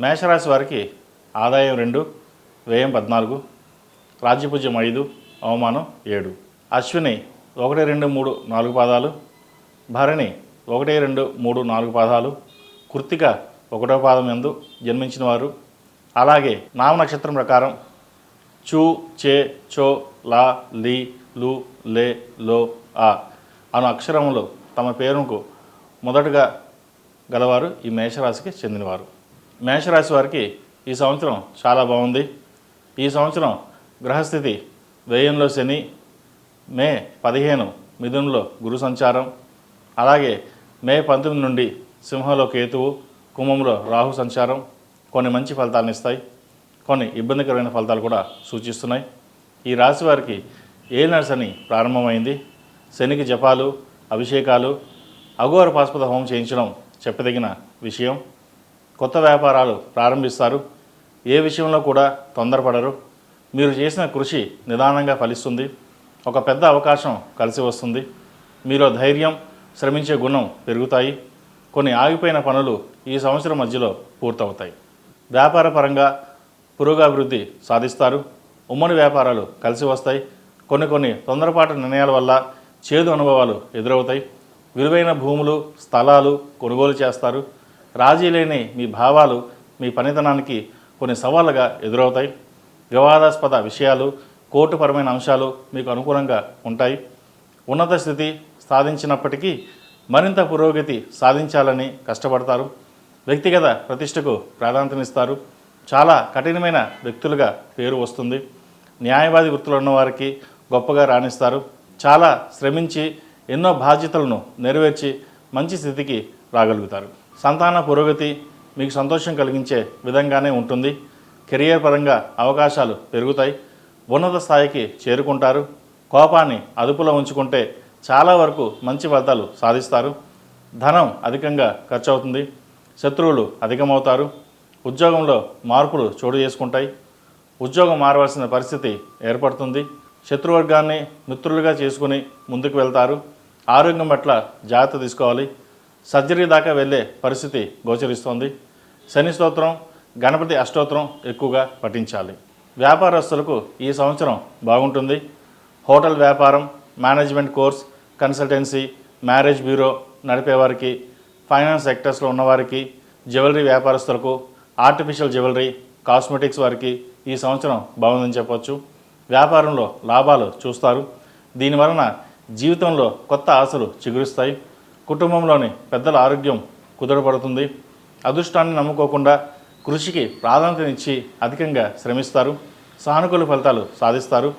మేషరాశి వారికి ఆదాయం రెండు వ్యయం పద్నాలుగు రాజ్యపూజ్యం ఐదు అవమానం ఏడు. అశ్విని ఒకటి రెండు మూడు నాలుగు పాదాలు భరణి ఒకటి రెండు మూడు నాలుగు పాదాలు కృత్తిక ఒకటో పాదం ఎందు జన్మించిన వారు. అలాగే నామ నక్షత్రం ప్రకారం చూ చే చో లా లీ లు లే లో ఆ అను అక్షరములు తమ పేరుకు మొదటగా గలవారు ఈ మేషరాశికి చెందినవారు. మేషరాశి వారికి ఈ సంవత్సరం చాలా బాగుంది. ఈ సంవత్సరం గ్రహస్థితి వ్యయంలో శని మే పదిహేను మిథునంలో గురు సంచారం అలాగే మే పంతొమ్మిది నుండి సింహంలో కేతువు కుంభంలో రాహు సంచారం కొన్ని మంచి ఫలితాలను ఇస్తాయి. కొన్ని ఇబ్బందికరమైన ఫలితాలు కూడా సూచిస్తున్నాయి. ఈ రాశి వారికి ఏలినాడు శని ప్రారంభమైంది. శనికి జపాలు అభిషేకాలు అఘోర పాస్పద హోమం చేయించడం చెప్పదగిన విషయం. కొత్త వ్యాపారాలు ప్రారంభిస్తారు. ఏ విషయంలో కూడా తొందరపడరు. మీరు చేసిన కృషి నిదానంగా ఫలిస్తుంది. ఒక పెద్ద అవకాశం కలిసి వస్తుంది. మీలో ధైర్యం శ్రమించే గుణం పెరుగుతాయి. కొన్ని ఆగిపోయిన పనులు ఈ సంవత్సరం మధ్యలో పూర్తవుతాయి. వ్యాపారపరంగా పురోగాభివృద్ధి సాధిస్తారు. ఉమ్మడి వ్యాపారాలు కలిసి వస్తాయి. కొన్ని కొన్ని తొందరపాటు నిర్ణయాల వల్ల చేదు అనుభవాలు ఎదురవుతాయి. విలువైన భూములు స్థలాలు కొనుగోలు చేస్తారు. రాజీ లేని మీ భావాలు మీ పనితనానికి కొన్ని సవాళ్ళుగా ఎదురవుతాయి. వివాదాస్పద విషయాలు కోర్టుపరమైన అంశాలు మీకు అనుకూలంగా ఉంటాయి. ఉన్నత స్థితి సాధించినప్పటికీ మరింత పురోగతి సాధించాలని కష్టపడతారు. వ్యక్తిగత ప్రతిష్టకు ప్రాధాన్యతనిస్తారు. చాలా కఠినమైన వ్యక్తులుగా పేరు వస్తుంది. న్యాయవాది వృత్తులు ఉన్నవారికి గొప్పగా రాణిస్తారు. చాలా శ్రమించి ఎన్నో బాధ్యతలను నెరవేర్చి మంచి స్థితికి రాగలుగుతారు. సంతాన పురోగతి మీకు సంతోషం కలిగించే విధంగానే ఉంటుంది. కెరియర్ పరంగా అవకాశాలు పెరుగుతాయి. ఉన్నత స్థాయికి చేరుకుంటారు. కోపాన్ని అదుపులో ఉంచుకుంటే చాలా వరకు మంచి ఫలితాలు సాధిస్తారు. ధనం అధికంగా ఖర్చు అవుతుంది శత్రువులు అధికమవుతారు. ఉద్యోగంలో మార్పులు చోటు చేసుకుంటాయి. ఉద్యోగం మారవలసిన పరిస్థితి ఏర్పడుతుంది. శత్రువర్గాన్ని మిత్రులుగా చేసుకుని ముందుకు వెళ్తారు. ఆరోగ్యం పట్ల జాగ్రత్త తీసుకోవాలి. సర్జరీ దాకా వెళ్ళే పరిస్థితి గోచరిస్తోంది. శని స్తోత్రం గణపతి అష్టోత్రం ఎక్కువగా పఠించాలి. వ్యాపారస్తులకు ఈ సంవత్సరం బాగుంటుంది. హోటల్ వ్యాపారం management course consultancy marriage bureau నడిపేవారికి finance సెక్టర్స్లో ఉన్నవారికి జ్యువెలరీ వ్యాపారస్తులకు ఆర్టిఫిషియల్ జ్యువెలరీ కాస్మెటిక్స్ వారికి ఈ సంవత్సరం బాగుందని చెప్పవచ్చు వ్యాపారంలో లాభాలు చూస్తారు. దీనివలన జీవితంలో కొత్త ఆశలు చిగురిస్తాయి. కుటుంబంలోని పెద్దల ఆరోగ్యం కుదురపడుతుంది అదృష్టాన్ని నమ్ముకోకుండా కృషికి ప్రాధాన్యతనిచ్చి అధికంగా శ్రమిస్తారు. సానుకూల ఫలితాలు సాధిస్తారు.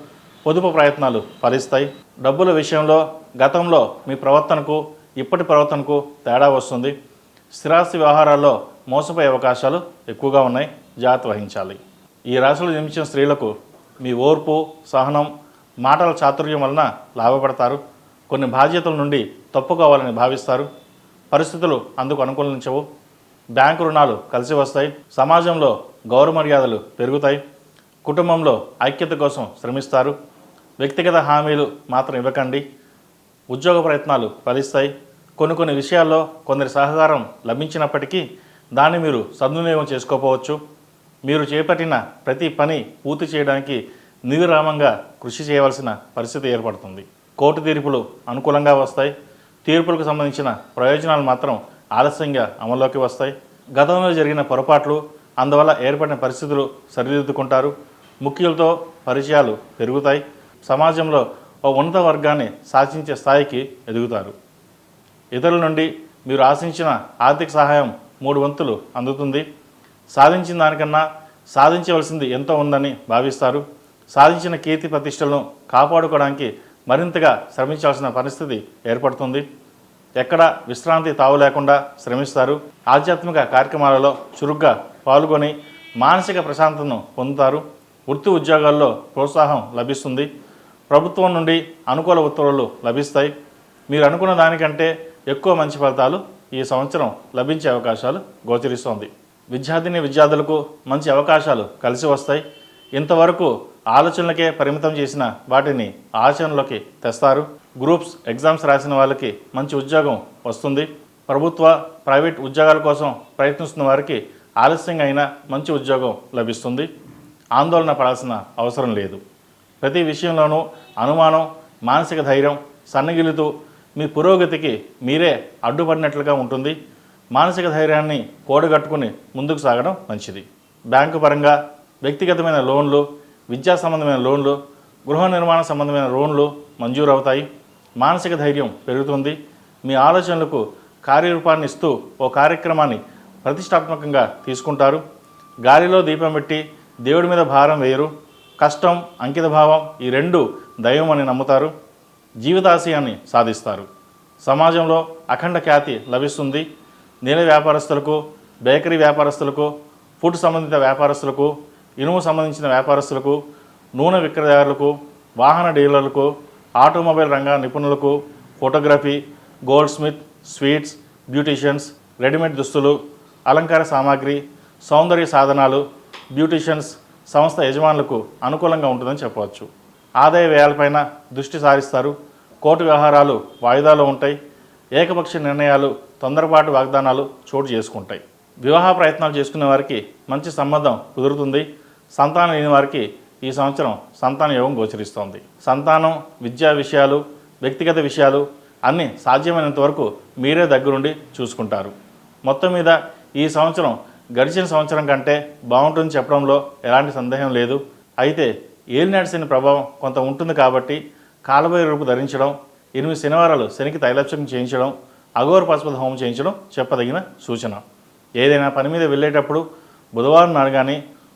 పొదుపు ప్రయత్నాలు ఫలిస్తాయి. డబ్బుల విషయంలో గతంలో మీ ప్రవర్తనకు ఇప్పటి ప్రవర్తనకు తేడా వస్తుంది. స్థిరాస్తి వ్యవహారాల్లో మోసపోయే అవకాశాలు ఎక్కువగా ఉన్నాయి. జాగ్రత్త వహించాలి. ఈ రాశులు జన్మించిన స్త్రీలకు మీ ఓర్పు సహనం మాటల చాతుర్యం వలన లాభపడతారు. కొన్ని బాధ్యతల నుండి తప్పుకోవాలని భావిస్తారు. పరిస్థితులు అందుకు అనుకూలించవు. బ్యాంకు రుణాలు కలిసి వస్తాయి. సమాజంలో గౌరవ మర్యాదలు పెరుగుతాయి. కుటుంబంలో ఐక్యత కోసం శ్రమిస్తారు. వ్యక్తిగత హామీలు మాత్రం ఇవ్వకండి. ఉద్యోగ ప్రయత్నాలు ఫలిస్తాయి. కొన్ని కొన్ని విషయాల్లో కొందరి సహకారం లభించినప్పటికీ దాన్ని మీరు సద్వినియోగం చేసుకోకపోవచ్చు. మీరు చేపట్టిన ప్రతి పని పూర్తి చేయడానికి నిర్విరామంగా కృషి చేయవలసిన పరిస్థితి ఏర్పడుతుంది. కోర్టు తీర్పులు అనుకూలంగా వస్తాయి. తీర్పులకు సంబంధించిన ప్రయోజనాలు మాత్రం ఆలస్యంగా అమల్లోకి వస్తాయి. గతంలో జరిగిన పొరపాట్లు అందువల్ల ఏర్పడిన పరిస్థితులు సరిదిద్దుకుంటారు. ముఖ్యులతో పరిచయాలు పెరుగుతాయి. సమాజంలో ఓ ఉన్నత వర్గాన్ని సాధించే స్థాయికి ఎదుగుతారు. ఇతరుల నుండి మీరు ఆశించిన ఆర్థిక సహాయం మూడు వంతులు అందుతుంది. సాధించిన దానికన్నా సాధించవలసింది ఎంతో ఉందని భావిస్తారు. సాధించిన కీర్తి ప్రతిష్టలను కాపాడుకోవడానికి మరింతగా శ్రమించాల్సిన పరిస్థితి ఏర్పడుతుంది. ఎక్కడ విశ్రాంతి తావు లేకుండా శ్రమిస్తారు. ఆధ్యాత్మిక కార్యక్రమాలలో చురుగ్గా పాల్గొని మానసిక ప్రశాంతతను పొందుతారు. వృత్తి ఉద్యోగాల్లో ప్రోత్సాహం లభిస్తుంది. ప్రభుత్వం నుండి అనుకూల ఉత్తర్వులు లభిస్తాయి. మీరు అనుకున్న దానికంటే ఎక్కువ మంచి ఫలితాలు ఈ సంవత్సరం లభించే అవకాశాలు గోచరిస్తోంది. విద్యార్థిని విద్యార్థులకు మంచి అవకాశాలు కలిసి వస్తాయి. ఇంతవరకు ఆలోచనలకే పరిమితం చేసిన వాటిని ఆచరణలోకి తెస్తారు. గ్రూప్స్ ఎగ్జామ్స్ రాసిన వాళ్ళకి మంచి ఉద్యోగం వస్తుంది. ప్రభుత్వ ప్రైవేట్ ఉద్యోగాల కోసం ప్రయత్నిస్తున్న వారికి ఆలస్యంగా అయినా మంచి ఉద్యోగం లభిస్తుంది. ఆందోళన పడాల్సిన అవసరం లేదు. ప్రతి విషయంలోనూ అనుమానం మానసిక ధైర్యం సన్నగిలుతూ మీ పురోగతికి మీరే అడ్డుపడినట్లుగా ఉంటుంది. మానసిక ధైర్యాన్ని కూడగట్టుకుని ముందుకు సాగడం మంచిది. బ్యాంకు పరంగా వ్యక్తిగతమైన లోన్లు విద్యా సంబంధమైన లోన్లు గృహ నిర్మాణ సంబంధమైన లోన్లు మంజూరు అవుతాయి మానసిక ధైర్యం పెరుగుతుంది. మీ ఆలోచనలకు కార్యరూపాన్ని ఇస్తూ ఓ కార్యక్రమాన్ని ప్రతిష్టాత్మకంగా తీసుకుంటారు. గాలిలో దీపం పెట్టి దేవుడి మీద భారం వేయరు. కష్టం అంకితభావం ఈ రెండు దైవం అని నమ్ముతారు. జీవితాశయాన్ని సాధిస్తారు. సమాజంలో అఖండ ఖ్యాతి లభిస్తుంది. నేల వ్యాపారస్తులకు బేకరీ వ్యాపారస్తులకు ఫుడ్ సంబంధిత వ్యాపారస్తులకు ఇనుము సంబంధించిన వ్యాపారస్తులకు నూనె విక్రయదారులకు వాహన డీలర్లకు ఆటోమొబైల్ రంగ నిపుణులకు photography goldsmith sweets beauticians readymade దుస్తులు అలంకార సామాగ్రి సౌందర్య సాధనాలు బ్యూటీషియన్స్ సంస్థ యజమానులకు అనుకూలంగా ఉంటుందని చెప్పవచ్చు. ఆదాయ వ్యయాలపైన దృష్టి సారిస్తారు. కోర్టు వ్యవహారాలు వాయిదాలో ఉంటాయి. ఏకపక్ష నిర్ణయాలు తొందరపాటు వాగ్దానాలు చోటు చేసుకుంటాయి. వివాహ ప్రయత్నాలు చేసుకునే వారికి మంచి సంబంధం కుదురుతుంది. సంతానం లేని వారికి ఈ సంవత్సరం సంతాన యోగం గోచరిస్తోంది. సంతానం విద్యా విషయాలు వ్యక్తిగత విషయాలు అన్నీ సాధ్యమైనంత వరకు మీరే దగ్గరుండి చూసుకుంటారు. మొత్తం మీద ఈ సంవత్సరం గడిచిన సంవత్సరం కంటే బాగుంటుంది చెప్పడంలో ఎలాంటి సందేహం లేదు. అయితే ఏలినాటి శని ప్రభావం కొంత ఉంటుంది కాబట్టి కాలబోయ రూపు ధరించడం ఎనిమిది శనివారాలు శనికి తైలక్షం చేయించడం అఘోర పశుపతి హోమం చేయించడం చెప్పదగిన సూచన. ఏదైనా పని మీద వెళ్ళేటప్పుడు బుధవారం నాడు కానీ